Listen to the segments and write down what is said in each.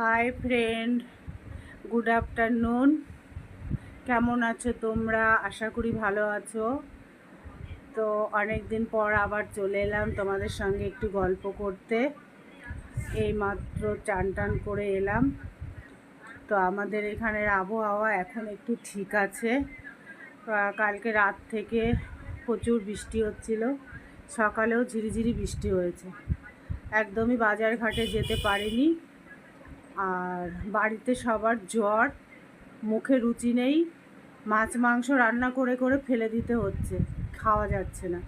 Hi friend good afternoon কেমন আছো তোমরা? আশা করি ভালো আছো। তো অনেক দিন পর আবার চলে এলাম তোমাদের সঙ্গে একটু গল্প করতে। এই মাত্র চান টান করে এলাম। তো আমাদের এখানের আবহাওয়া এখন একটু ঠিক আছে। কালকে রাত থেকে প্রচুর বৃষ্টি হচ্ছিল। সকালেও ঝিরিঝিরি বৃষ্টি হয়েছে। একদমই বাজার ঘাটে যেতে পারিনি। আর বাড়িতে সবার জ্বর, মুখে রুচি নেই, মাছ, মাংস রান্না করে করে ফেলে দিতে হচ্ছে, খাওয়া যাচ্ছে না।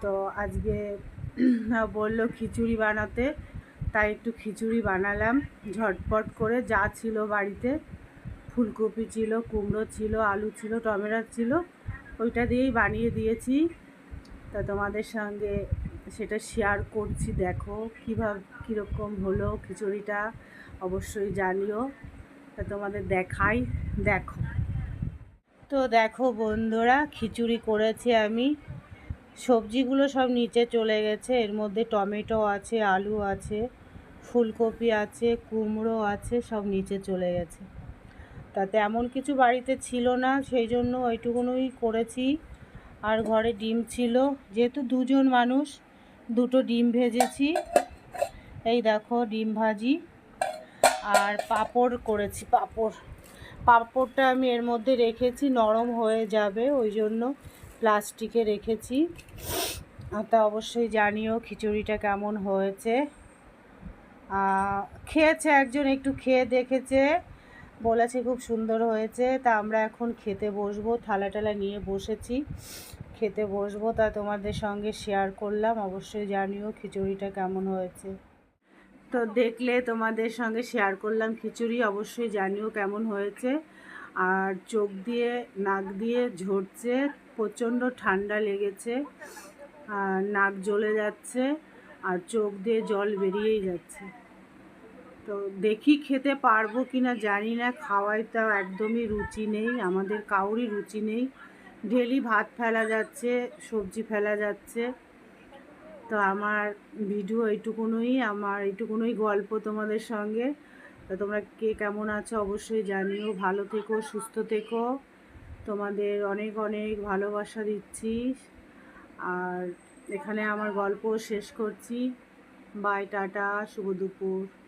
তো আজকে বলল খিচুড়ি বানাতে, তাই একটু খিচুড়ি বানালাম, ঝটপট করে যা ছিল বাড়িতে, ফুলকপি ছিল, কুমড়ো ছিল, আলু ছিল, টমেটো ছিল, ওইটা দিয়েই বানিয়ে দিয়েছি। তা তোমাদের সঙ্গে সেটা শেয়ার করছি, দেখো কীভাবে, কীরকম হলো খিচুড়িটা, অবশ্যই জানিও। তা তোমাদের দেখাই, দেখো। তো দেখো বন্ধুরা, খিচুড়ি করেছি আমি। সবজিগুলো সব নিচে চলে গেছে, এর মধ্যে টমেটো আছে, আলু আছে, ফুলকপি আছে, কুমড়ো আছে, সব নিচে চলে গেছে। তাতে এমন কিছু বাড়িতে ছিল না, সেই জন্য ওইটুকুনই করেছি। আর ঘরে ডিম ছিল, যেহেতু দুজন মানুষ দুটো ডিম ভেজেছি। এই দেখো ডিম ভাজি আর পাপড় করেছি, পাপড়। পাঁপড়টা আমি এর মধ্যে রেখেছি, নরম হয়ে যাবে, ওই জন্য প্লাস্টিকে রেখেছি। তা অবশ্যই জানিও খিচুড়িটা কেমন হয়েছে। খেয়েছে একজন, একটু খেয়ে দেখেছে, বলেছে খুব সুন্দর হয়েছে। তা আমরা এখন খেতে বসবো থালা টালা নিয়ে বসেছি। খেতে বসবো তা তোমাদের সঙ্গে শেয়ার করলাম। অবশ্যই জানিও খিচুড়িটা কেমন হয়েছে। তো দেখলে তোমাদের সঙ্গে শেয়ার করলাম খিচুড়ি, অবশ্যই জানিও কেমন হয়েছে। আর চোখ দিয়ে, নাক দিয়ে ঝরছে, প্রচণ্ড ঠান্ডা লেগেছে, আর নাক জ্বলে যাচ্ছে, আর চোখ দিয়ে জল বেরিয়েই যাচ্ছে। তো দেখি খেতে পারব কি না জানি না খাওয়াই তো একদমই রুচি নেই, আমাদের কাউরই রুচি নেই। ডেলি ভাত ফেলা যাচ্ছে, সবজি ফেলা যাচ্ছে। তো আমার ভিডিও এইটুকুনই, আমার এইটুকুনই গল্প তোমাদের সঙ্গে। তো তোমরা কে কেমন আছো অবশ্যই জানিও। ভালো থেকো, সুস্থ থেকো। তোমাদের অনেক অনেক ভালোবাসা দিচ্ছি। আর এখানে আমার গল্প শেষ করছি। বাই, টাটা, শুভ দুপুর।